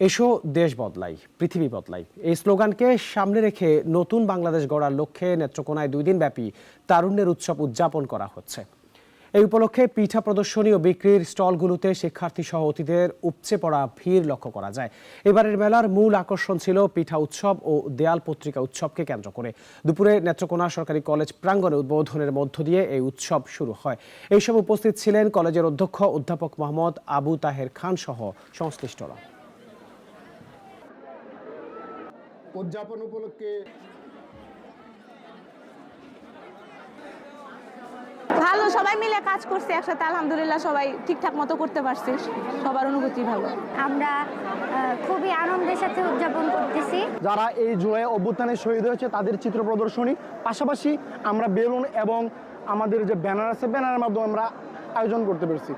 এসো, দেশ বদলাই, পৃথিবী বদলাই। এই স্লোগানকে সামনে রেখে নতুন বাংলাদেশ গড়ার লক্ষ্যে নেত্রকোনায় দুই দিন ব্যাপী তারুণ্যের উৎসব উদযাপন করা হচ্ছে। এই উপলক্ষে পিঠা প্রদর্শনী ও বিক্রির স্টলগুলোতে শিক্ষার্থী সহ অতিথিদের উপচে পড়া ভিড় লক্ষ্য করা যায়। এবারের মেলার মূল আকর্ষণ ছিল পিঠা উৎসব ও দেয়াল পত্রিকা উৎসবকে কেন্দ্র করে। দুপুরে নেত্রকোনা সরকারি কলেজ প্রাঙ্গণে উদ্বোধনের মধ্য দিয়ে এই উৎসব শুরু হয়। এইসব উপস্থিত ছিলেন কলেজের অধ্যক্ষ অধ্যাপক মোহাম্মদ আবু তাহের খান সহ সংশ্লিষ্টরা। উদযাপন উপলক্ষে ভালো সবাই মিলে কাজ করছে একসাথে আলহামদুলিল্লাহ সবাই ঠিকঠাক মতো করতে পারছে। সবার অনুভূতি ভালো। আমরা খুবই আনন্দের সাথে উদযাপন করতেছি। যারা এই জুলাই অভ্যুত্থানে শহীদ হয়েছে তাদের চিত্র প্রদর্শনী। পাশাপাশি আমরা বেলুন এবং আমাদের যে ব্যানার আছে ব্যানারের মাধ্যমে আমরা আয়োজন করতে পেরেছি।